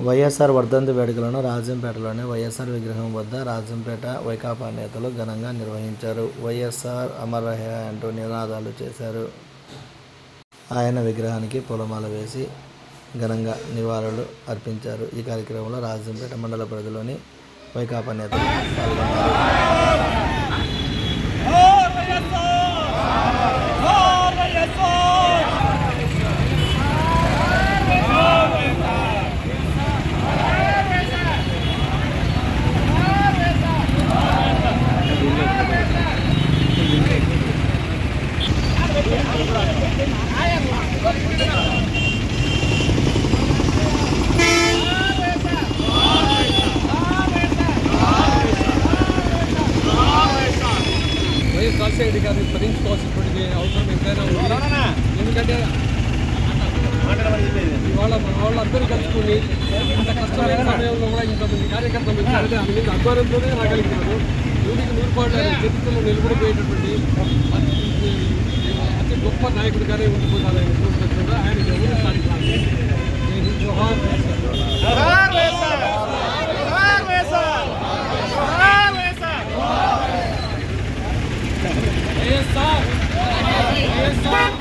వైఎస్ఆర్ వర్ధంతి వేడుకలను రాజంపేటలోని వైఎస్ఆర్ విగ్రహం వద్ద రాజంపేట వైకాపా నేతలు ఘనంగా నిర్వహించారు. వైఎస్ఆర్ అమర్ అంటూ నినాదాలు చేశారు. ఆయన విగ్రహానికి పూలమాల వేసి ఘనంగా నివాళులు అర్పించారు. ఈ కార్యక్రమంలో రాజంపేట మండల పరిధిలోని వైకాపా నేతలు పాల్గొన్నారు. రెడ్డి గారిని స్మరించుకోవాల్సినటువంటి అవసరం ఎంతైనా ఉంది. ఎందుకంటే ఇవాళ మన వాళ్ళందరూ కలుసుకుని ఇంత కష్టమైన సమయంలో కూడా ఇంతమంది కార్యకర్తలు మీద అధ్వానంతోనే రాగలిగినారు. నూటికి నూరు పాటు చరిత్రలో నిలబడిపోయేటటువంటి అతి గొప్ప నాయకుడిగానే ఉండిపోతారు ఆయన. చూసినట్టుగా ఆయన ఎవరు సాధించాలి వైఎస్ఆర్ వైఎస్ఆర్